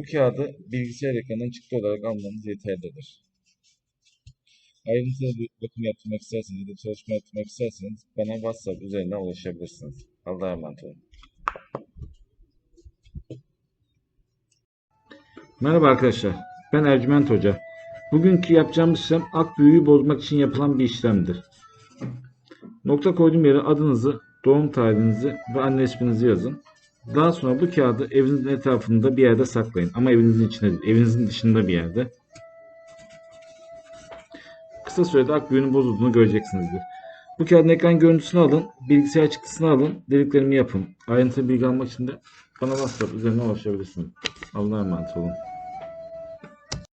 Bu kağıdı bilgisayar ekranından çıktı olarak almanız yeterlidir. Ayrıntılı bir bakım yaptırmak isterseniz ya da çalışma yaptırmak isterseniz bana WhatsApp üzerinden ulaşabilirsiniz. Allah'a emanet olun. Merhaba arkadaşlar. Ben Ercüment Hoca. Bugünkü yapacağımız işlem ak büyüğü bozmak için yapılan bir işlemdir. Nokta koyduğum yere adınızı, doğum tarihinizi ve anne isminizi yazın. Daha sonra bu kağıdı evinizin etrafında bir yerde saklayın. Ama evinizin içinde değil, evinizin dışında bir yerde. Kısa sürede ak bozulduğunu göreceksinizdir. Bu kağıdın ekran görüntüsünü alın, bilgisayar çıktısını alın, deliklerimi yapın. Ayrıntılı bilgi almak için de bana WhatsApp üzerinden ulaşabilirsiniz. Allah'a emanet olun.